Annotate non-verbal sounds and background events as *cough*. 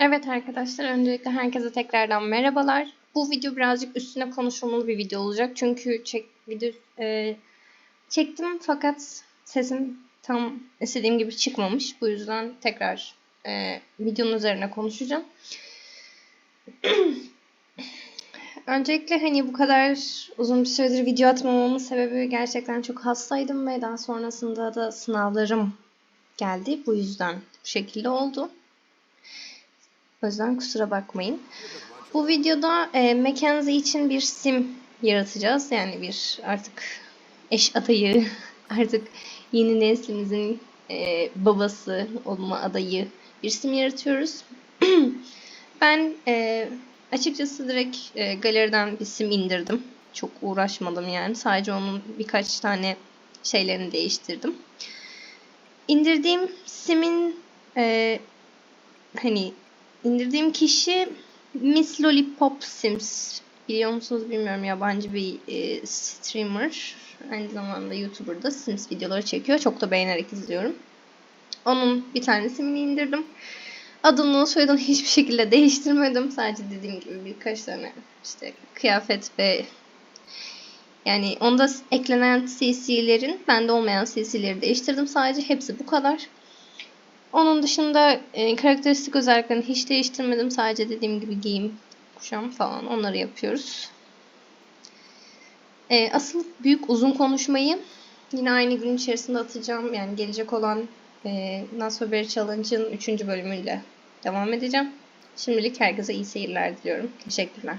Evet arkadaşlar, öncelikle herkese tekrardan merhabalar. Bu video birazcık üstüne konuşulmalı bir video olacak. Çünkü çek, video e, çektim fakat sesim tam istediğim gibi çıkmamış. Bu yüzden tekrar e, videonun üzerine konuşacağım. *clears throat* Öncelikle hani bu kadar uzun bir süredir video atmamamın sebebi gerçekten çok hastaydım ve daha sonrasında da sınavlarım geldi. Bu yüzden bu şekilde oldu. O yüzden kusura bakmayın. Bu videoda e, Mackenzie için bir sim yaratacağız. Yani bir artık eş adayı, *laughs* artık yeni neslimizin e, babası olma adayı bir sim yaratıyoruz. *clears throat* ben e, açıkçası direkt e, galeriden bir sim indirdim. Çok uğraşmadım yani. Sadece onun birkaç tane şeylerini değiştirdim. İndirdiğim simin e, hani indirdiğim kişi Miss Lollipop Sims. Biliyor musunuz bilmiyorum yabancı bir e, streamer. Aynı zamanda YouTuber'da Sims videoları çekiyor. Çok da beğenerek izliyorum. Onun bir tane simini indirdim. Adını soyadını hiçbir şekilde *laughs* değiştirmedim. Sadece dediğim gibi birkaç tane işte kıyafet ve yani onda eklenen CC'lerin bende olmayan CC'leri değiştirdim. Sadece hepsi bu kadar. Onun dışında e, karakteristik özelliklerini hiç değiştirmedim. Sadece dediğim gibi giyim, kuşam falan onları yapıyoruz. E, asıl büyük uzun konuşmayı yine aynı gün içerisinde atacağım. Yani gelecek olan e, Nasıl Berry Challenge'ın 3. bölümüyle devam edeceğim. Şimdilik herkese iyi seyirler diliyorum. Teşekkürler.